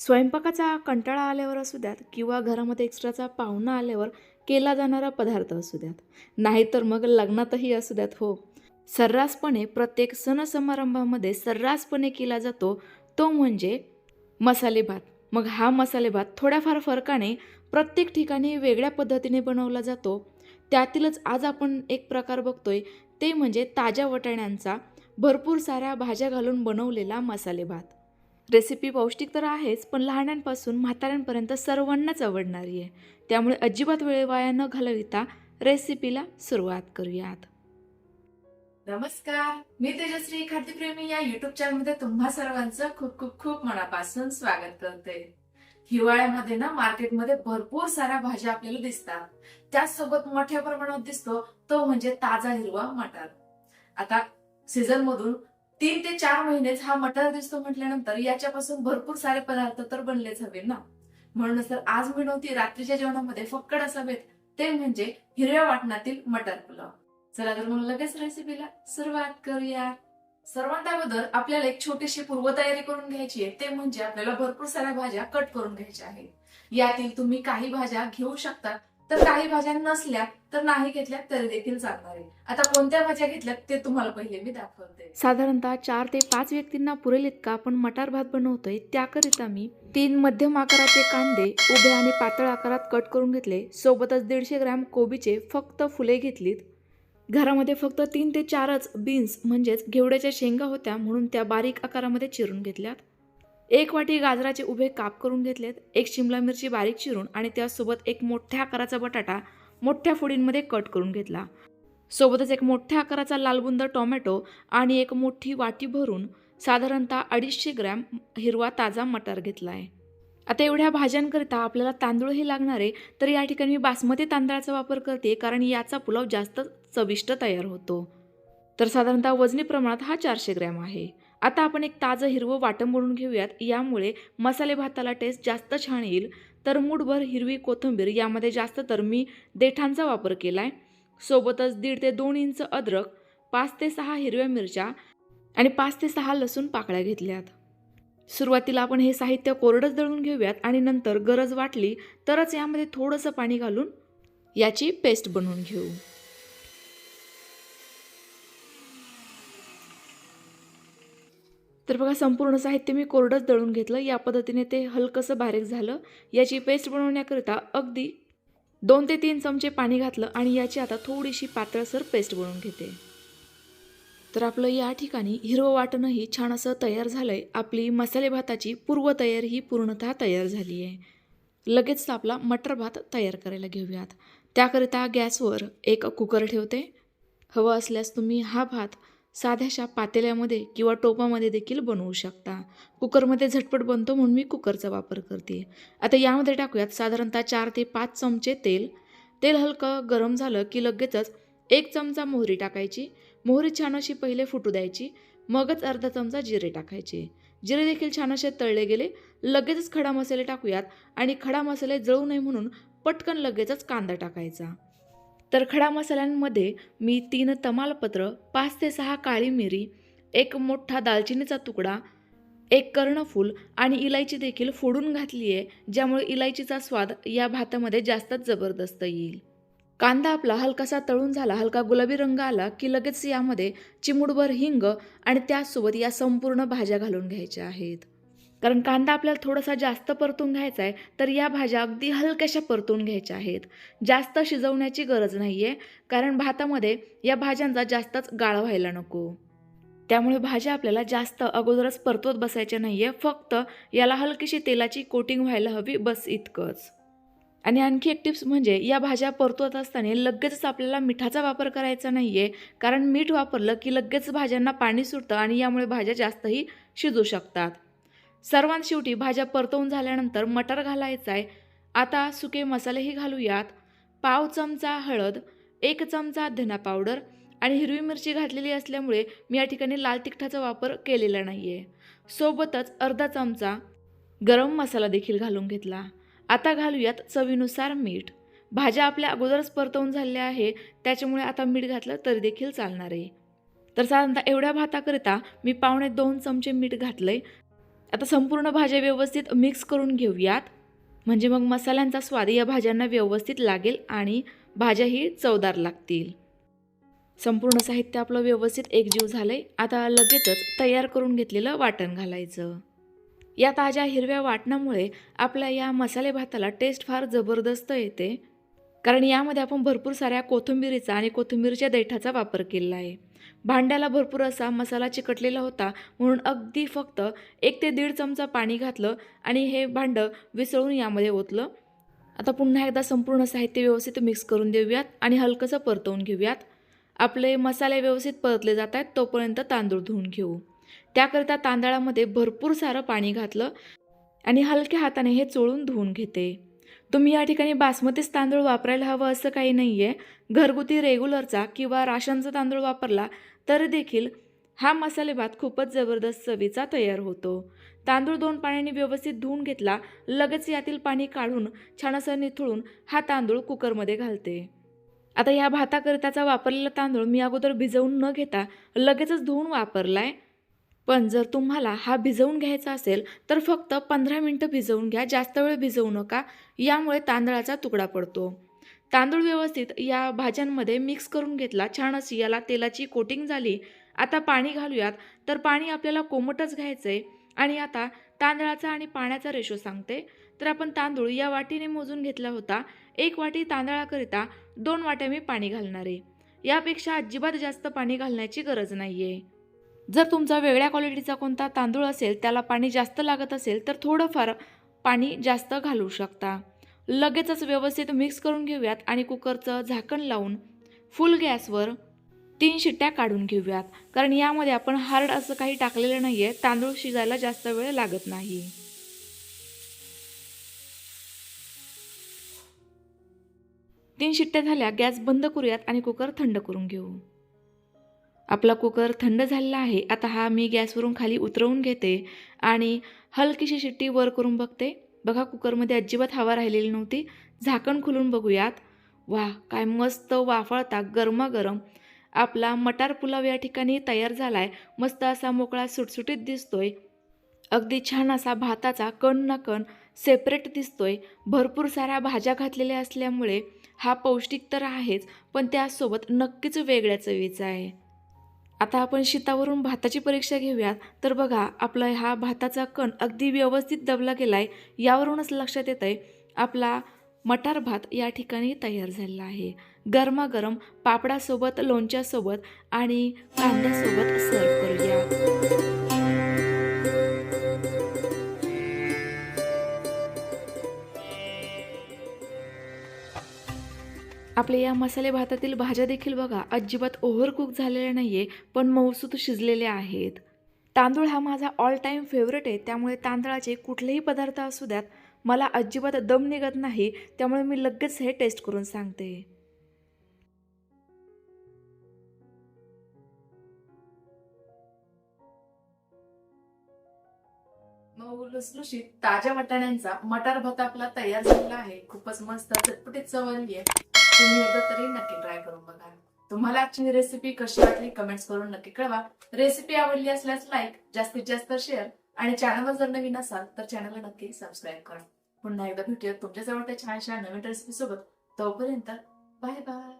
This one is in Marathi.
स्वयंपाकाचा कंटाळा आल्यावर असू द्यात किंवा घरामध्ये एक्स्ट्राचा पाहुणा आल्यावर केला जाणारा पदार्थ असू द्यात. नाहीतर मग लग्नातही असू द्यात हो. सर्रासपणे प्रत्येक सण समारंभामध्ये सर्रासपणे केला जातो तो म्हणजे मसाले भात. मग हा मसाले भात थोड्याफार फरकाने प्रत्येक ठिकाणी वेगळ्या पद्धतीने बनवला जातो. त्यातीलच आज आपण एक प्रकार बघतोय ते म्हणजे ताज्या वटाण्यांचा भरपूर साऱ्या भाज्या घालून बनवलेला मसाले भात. रेसिपी पौष्टिक तर आहेच पण लहानांपासून म्हाताऱ्यांपर्यंत सर्वांनाच आवडणारी आहे. त्यामुळे अजिबात वेळ वाया न घालविता रेसिपीला सुरुवात करूयात. नमस्कार मी तेजश्री खाद्यप्रेमी या युट्यूब चॅनलमध्ये तुम्हा सर्वांचं खूप खूप खूप मनापासून स्वागत करते. हिवाळ्यामध्ये ना मार्केटमध्ये भरपूर साऱ्या भाज्या आपल्याला दिसतात. त्याचसोबत मोठ्या प्रमाणात दिसतो तो म्हणजे ताजा हिरवा मटार. आता सीझन मधून तीन ते चार महिनेच हा मटार दिसतो म्हटल्यानंतर याच्यापासून भरपूर सारे पदार्थ तर बनलेच हवे ना. म्हणूनच तर आज मी नव्हती रात्रीच्या जेवणामध्ये फक्कड असावेत ते म्हणजे हिरव्या वाटणातील मटार पुलाव. चला तर मग लगेच रेसिपीला सुरुवात करूया. सर्वात अगोदर आपल्याला एक छोटीशी पूर्वतयारी करून घ्यायची आहे ते म्हणजे आपल्याला भरपूर साऱ्या भाज्या कट करून घ्यायच्या आहेत. यातील तुम्ही काही भाज्या घेऊ शकता तर काही भाज्या नसल्या तर नाही घेतल्या तरी देखील चालणार आहे. आता कोणत्या भाज्या घेतल्यात ते तुम्हाला पहिले मी दाखवते. साधारणतः चार ते पाच व्यक्तींना पुरेल इतका आपण मटार भात बनवतोय. त्याकरिता मी तीन मध्यम आकाराचे कांदे उभे आणि पातळ आकारात कट करून घेतले. सोबतच दीडशे ग्रॅम कोबीचे फक्त फुले घेतलीत. घरामध्ये फक्त तीन ते चारच बीन्स म्हणजेच घेवड्याच्या शेंगा होत्या म्हणून त्या बारीक आकारामध्ये चिरून घेतल्यात. एक वाटी गाजराचे उभे काप करून घेतलेत एक शिमला मिरची बारीक चिरून आणि त्यासोबत एक मोठ्या आकाराचा बटाटा मोठ्या फोडींमध्ये कट करून घेतला. सोबतच एक मोठ्या आकाराचा लालबुंद टोमॅटो आणि एक मोठी वाटी भरून साधारणतः अडीचशे ग्रॅम हिरवा ताजा मटार घेतला आहे आता एवढ्या भाज्यांकरिता आपल्याला तांदूळही लागणार आहे तर या ठिकाणी मी बासमती तांदळाचा वापर करते कारण याचा पुलाव जास्त चविष्ट तयार होतो. तर साधारणतः वजनी प्रमाणात हा चारशे ग्रॅम आहे. आता आपण एक ताजं हिरवं वाटण बनवून घेऊयात. यामुळे मसाले भाताला टेस्ट जास्त छान येईल. तर मूठभर हिरवी कोथिंबीर यामध्ये जास्त तर मी देठांचा वापर केला आहे सोबतच दीड ते दोन इंच अद्रक पाच ते सहा हिरव्या मिरच्या आणि पाच ते सहा लसूण पाकळ्या घेतल्यात. सुरुवातीला आपण हे साहित्य कोरडंच दळून घेऊयात आणि नंतर गरज वाटली तरच यामध्ये थोडंसं पाणी घालून याची पेस्ट बनवून घेऊ. तर बघा संपूर्ण साहित्य मी कोरडंच दळून घेतलं. या पद्धतीने ते हलकंसं बारीक झालं. याची पेस्ट बनवण्याकरिता अगदी दोन ते तीन चमचे पाणी घातलं आणि याची आता थोडीशी पातळसर पेस्ट बनवून घेते. तर आपलं या ठिकाणी हिरवं वाटणंही छान असं तयार झालं आहे आपली मसाले भाताची पूर्वतयारी ही पूर्णतः तयार झाली आहे लगेच आपला मटर भात तयार करायला घेऊयात. त्याकरिता गॅसवर एक कुकर ठेवते. हवं असल्यास तुम्ही हा भात साध्याशा पातेल्यामध्ये किंवा टोपामध्ये देखील बनवू शकता. कुकरमध्ये झटपट बनतो म्हणून मी कुकरचा वापर करते. आता यामध्ये टाकूयात साधारणतः चार ते पाच चमचे तेल. तेल हलकं गरम झालं की लगेचच एक चमचा मोहरी टाकायची. मोहरी छान अशी पहिले फुटू द्यायची. मगच अर्धा चमचा जिरे टाकायचे. जिरे देखील छान असे तळले गेले. लगेचच खडा मसाले टाकूयात आणि खडा मसाले जळू नये म्हणून पटकन लगेचच कांदा टाकायचा. तर खडा मसाल्यांमध्ये मी तीन तमालपत्र पाच ते सहा काळी मिरी एक मोठा दालचिनीचा तुकडा एक कर्णफूल आणि इलायची देखील फोडून घातली आहे ज्यामुळे इलायचीचा स्वाद या भातामध्ये जास्तच जबरदस्त येईल. कांदा आपला हलकासा तळून झाला हलका गुलाबी रंग आला की लगेच यामध्ये चिमुडभर हिंग आणि त्याचसोबत या संपूर्ण भाज्या घालून घ्यायच्या आहेत. कारण कांदा आपल्याला थोडासा जास्त परतून घ्यायचा आहे तर या भाज्या अगदी हलक्याशा परतून घ्यायच्या आहेत. जास्त शिजवण्याची गरज नाही आहे कारण भातामध्ये या भाज्यांचा जास्तच गाळ व्हायला नको. त्यामुळे भाज्या आपल्याला जास्त अगोदरच परतवत बसायच्या नाही आहे फक्त याला हलकीशी तेलाची कोटिंग व्हायला हवी बस इतकंच. आणि आणखी एक टिप्स म्हणजे या भाज्या परतवत असताना लगेचच आपल्याला मिठाचा वापर करायचा नाही आहे कारण मीठ वापरलं की लगेच भाज्यांना पाणी सुटतं आणि यामुळे भाज्या जास्तही शिजू शकतात. सर्वांत शेवटी भाज्या परतवून झाल्यानंतर मटर घालायचा आहे आता सुके मसालेही घालूयात. पाव चमचा हळद एक चमचा धना पावडर आणि हिरवी मिरची घातलेली असल्यामुळे मी या ठिकाणी लाल तिखटाचा वापर केलेला नाही आहे सोबतच अर्धा चमचा गरम मसाला देखील घालून घेतला. आता घालूयात चवीनुसार मीठ. भाज्या आपल्या अगोदरच परतवून झालेल्या आहे त्याच्यामुळे आता मीठ घातलं तरी देखील चालणार. आहे तर साधारणतः एवढ्या भाताकरिता मी पावणे दोन चमचे मीठ घातलं आहे आता संपूर्ण भाज्या व्यवस्थित मिक्स करून घेऊयात. म्हणजे मग मसाल्यांचा स्वाद या भाज्यांना व्यवस्थित लागेल आणि भाज्याही चवदार लागतील. संपूर्ण साहित्य आपलं व्यवस्थित एकजीव झालं आहे आता लगेचच तयार करून घेतलेलं वाटण घालायचं. या ताज्या हिरव्या वाटणामुळे आपल्या या मसाले भाताला टेस्ट फार जबरदस्त येते. कारण यामध्ये आपण भरपूर साऱ्या कोथिंबिरीचा आणि कोथिंबीरच्या देठाचा वापर केलेला आहे. भांड्याला भरपूर असा मसाला चिकटलेला होता म्हणून अगदी फक्त एक ते दीड चमचा पाणी घातलं आणि हे भांडं विसळून यामध्ये ओतलं. आता पुन्हा एकदा संपूर्ण साहित्य व्यवस्थित मिक्स करून देऊयात आणि हलकंसं परतवून घेऊयात. आपले मसाले व्यवस्थित परतले जात आहेत तोपर्यंत तांदूळ धुवून घेऊ. त्याकरिता तांदळामध्ये भरपूर सारं पाणी घातलं आणि हलक्या हाताने हे चोळून धुवून घेते. तुम्ही या ठिकाणी बासमतीच तांदूळ वापरायला हवं असं काही नाही आहे घरगुती रेग्युलरचा किंवा राशनचा तांदूळ वापरला तर देखील हा मसाले भात खूपच जबरदस्त चवीचा तयार होतो. तांदूळ दोन पाण्याने व्यवस्थित धुवून घेतला लगेच यातील पाणी काढून छान असं निथळून हा तांदूळ कुकरमध्ये घालते. आता या भाताकरिताचा वापरलेला तांदूळ मी अगोदर भिजवून न घेता लगेचच धुवून वापरलाय. पण जर तुम्हाला हा भिजवून घ्यायचा असेल तर फक्त पंधरा मिनटं भिजवून घ्या. जास्त वेळ भिजवू नका. यामुळे तांदळाचा तुकडा पडतो. तांदूळ व्यवस्थित या भाज्यांमध्ये मिक्स करून घेतला. छान अशी याला तेलाची कोटिंग झाली. आता पाणी घालूयात. तर पाणी आपल्याला कोमटच घ्यायचं आहे आणि आता तांदळाचा आणि पाण्याचा रेशो सांगते. तर आपण तांदूळ या वाटीने मोजून घेतला होता. एक वाटी तांदळाकरिता दोन वाट्या मी पाणी घालणार. आहे यापेक्षा अजिबात जास्त पाणी घालण्याची गरज नाही आहे जर तुमचा वेगळ्या क्वालिटीचा कोणता तांदूळ असेल त्याला पाणी जास्त लागत असेल तर थोडंफार पाणी जास्त घालू शकता. लगेचच व्यवस्थित मिक्स करून घेऊयात आणि कुकरचं झाकण लावून फुल गॅसवर तीन शिट्ट्या काढून घेऊयात. कारण यामध्ये आपण हार्ड असं काही टाकलेलं नाही आहे तांदूळ शिजायला जास्त वेळ लागत नाही. तीन शिट्ट्या झाल्या गॅस बंद करूयात आणि कुकर थंड करून घेऊ. आपला कुकर थंड झालेला आहे आता हा मी गॅसवरून खाली उतरवून घेते आणि हलकीशी शिट्टी वर करून बघते. बघा कुकरमध्ये अजिबात हवा राहिलेली नव्हती. झाकण खुलून बघूयात. वा काय मस्त वाफळता गरमागरम. आपला मटार पुलाव या ठिकाणी तयार झाला आहे मस्त असा मोकळा सुटसुटीत दिसतोय. अगदी छान असा भाताचा कण ना कण सेपरेट दिसतोय. भरपूर साऱ्या भाज्या घातलेल्या असल्यामुळे हा पौष्टिक तर आहेच पण त्यासोबत नक्कीच वेगळ्या चवीचा आहे. आता आपण शीतावरून भाताची परीक्षा घेऊयात. तर बघा आपला हा भाताचा कण अगदी व्यवस्थित दबला गेला आहे यावरूनच लक्षात येत आहे आपला मटार भात या ठिकाणी तयार झालेला आहे. गरमागरम पापडासोबत लोणच्यासोबत आणि कांद्यासोबत सर्व करूया. आपल्या या मसाले भातातील भाज्या देखील बघा अजिबात ओव्हरकुक झालेल्या नाही आहे पण मऊसूत शिजलेल्या आहेत. तांदूळ हा माझा ऑल टाईम फेवरेट आहे त्यामुळे तांदळाचे कुठलेही पदार्थ असू द्यात मला अजिबात दम निघत नाही त्यामुळे मी लगेच हे टेस्ट करून सांगते. मऊ लुसलुशीत ताज्या वाटाण्यांचा मटार भात आपला तयार झालेला आहे. खूपच मस्त चटपटीत चव आली आहे. तुम्ही एकदा तरी नक्की ट्राय करून बघा. तुम्हाला आजची रेसिपी कशी वाटली कमेंट्स करून नक्की कळवा. रेसिपी आवडली असल्यास लाईक जास्तीत जास्त शेअर आणि चॅनलवर जर नवीन असाल तर चॅनलला नक्की सबस्क्राईब करा. पुन्हा एकदा भेटूया तुमच्या त्या छान छान नवीन रेसिपी सोबत. तोपर्यंत बाय बाय